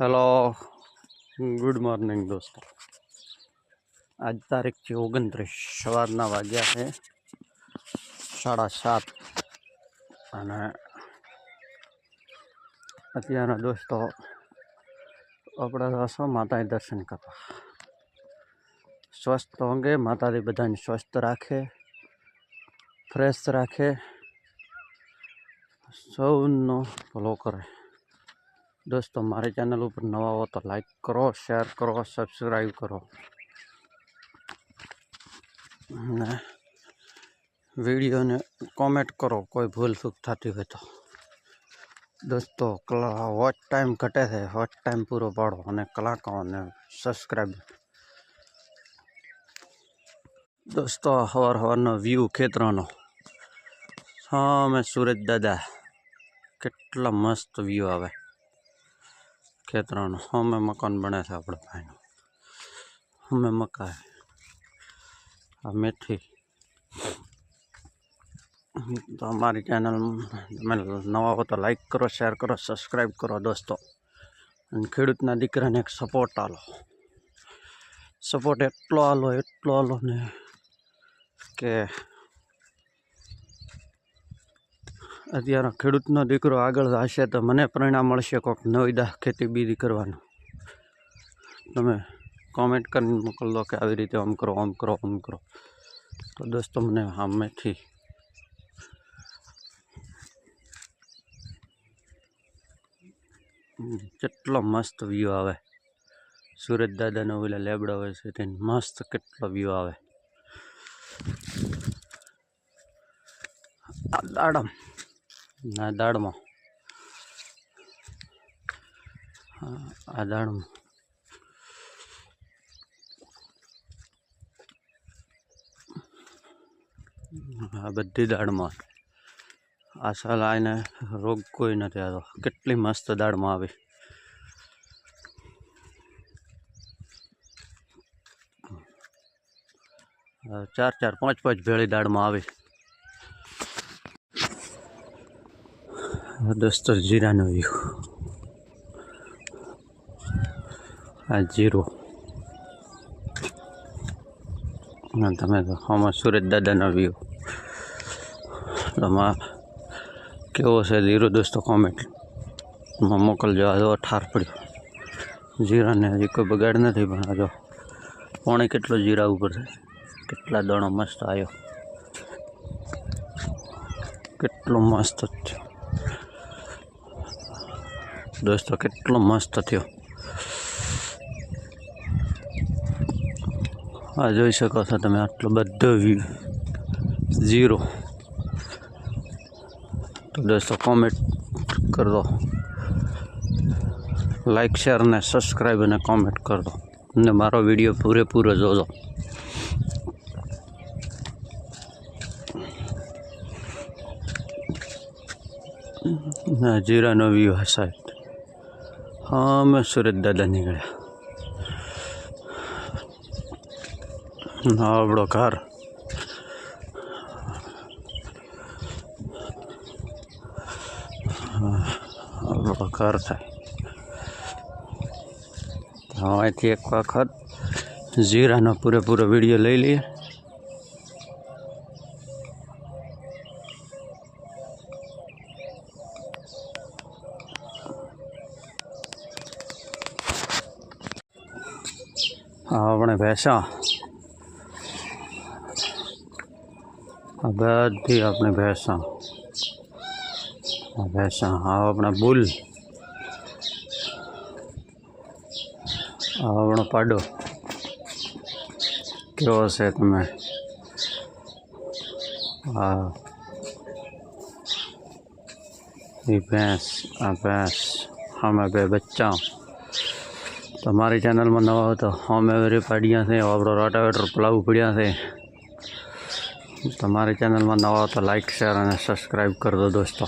Hello good morning દોસ્તો. આજ તારીખ છે ઓગણત્રીસ. સવારના વાગ્યા છે સાડા સાત. અને અત્યારના દોસ્તો આપણે રસો માતાએ દર્શન કરવા. સ્વસ્થ અંગે માતાજી બધાને સ્વસ્થ રાખે ફ્રેશ રાખે, સૌનો ભલો કરે. દોસ્તો, મારી ચેનલ ઉપર નવા હો તો લાઈક કરો શેર કરો સબસ્ક્રાઈબ કરો. અને વિડીયોને કોમેન્ટ કરો, કોઈ ભૂલ ચૂક થતી હોય તો. દોસ્તો, કલા વોચ ટાઈમ ઘટે છે વોચ ટાઈમ પૂરો પાડો અને કલાકારોને સબસ્ક્રાઈબ દોસ્તો, હવાર હવારનો વ્યૂ ખેતરોનો. સામે સુરજ દાદા. કેટલા મસ્ત વ્યૂ આવે. ખેતરાનું. અમે મકાન બને છે આપણે ભાઈનું. અમે મકાઈ, આ મેથી. તો અમારી ચેનલ તમે નવા હો તો લાઈક કરો શેર કરો સબસ્ક્રાઈબ કરો દોસ્તો. અને ખેડૂતના દીકરાને એક સપોર્ટ આલો. સપોર્ટ એટલો આલો એટલો આલો ને કે અત્યારે ખેડૂતનો દીકરો આગળ હશે તો મને પરિણામ મળશે કોઈક નવીદા ખેતી બીજી કરવાનું. તમે કોમેન્ટ કરીને મોકલ કે આવી રીતે આમ કરો આમ કરો આમ કરો. તો દોસ્તો, મને સામેથી કેટલો મસ્ત વ્યૂ આવે. સુરજ દાદાનો ઓલા લેબડા હોય છે તેને મસ્ત કેટલો વ્યૂ આવે. આ દાડમ ના દાળમાં. આ દાળમાં. આ બધી દાળમાં. આ સાલ આને રોગ કોઈ નથી આવતો. કેટલી મસ્ત દાળમાં આવી. ચાર ચાર પાંચ પાંચ ભેળી દાળમાં આવી. દોસ્તો, જીરાનો વ્યૂ. આ જીરો. તમે આમાં સુરજ દાદાનો વ્યૂ. આમાં કેવો છે જીરો દોસ્તો કોમેન્ટમાં મોકલજો. આ જો ઠાર પડ્યો. જીરાને હજી કોઈ બગાડ નથી, પણ આ જો પાણી કેટલો જીરા ઉપર છે. કેટલા દાણો મસ્ત આવ્યો કેટલો મસ્ત થયો દોસ્તો, કેટલો મસ્ત થયો. આ જોઈ શકો છો તમે આટલો બધો વ્યૂ ઝીરો તો દોસ્તો કોમેન્ટ કરો લાઈક શેર અને સબસ્ક્રાઈબ અને કોમેન્ટ કરો અને મારો વીડિયો પૂરેપૂરો જોજો. જીરાનો વ્યૂ આ સાઈડ હા અમે સુરત દાદા નીકળ્યા આવડો ઘર આવડો ઘર થાય તો અહીંથી એક વખત જીરાનો પૂરેપૂરો વીડિયો લઈ લઈએ આપણે ભેંસા આ બધી આપણે ભેંસા ભેંસા આ આપણા બુલ. આ આપણો પાડો. કેવો છે તમે? આ. એ ભેંસ, આ ભેંસ. અમે બે બચ્ચા. તમારી ચેનલમાં નવા હોય તો અમે વેરી પાડ્યા છે, આપણો રોટાવેટર પલાવું પડ્યા છે. તમારી ચેનલમાં નવા હોય તો લાઇક શેર અને સબસ્ક્રાઈબ કરી દોસ્તો.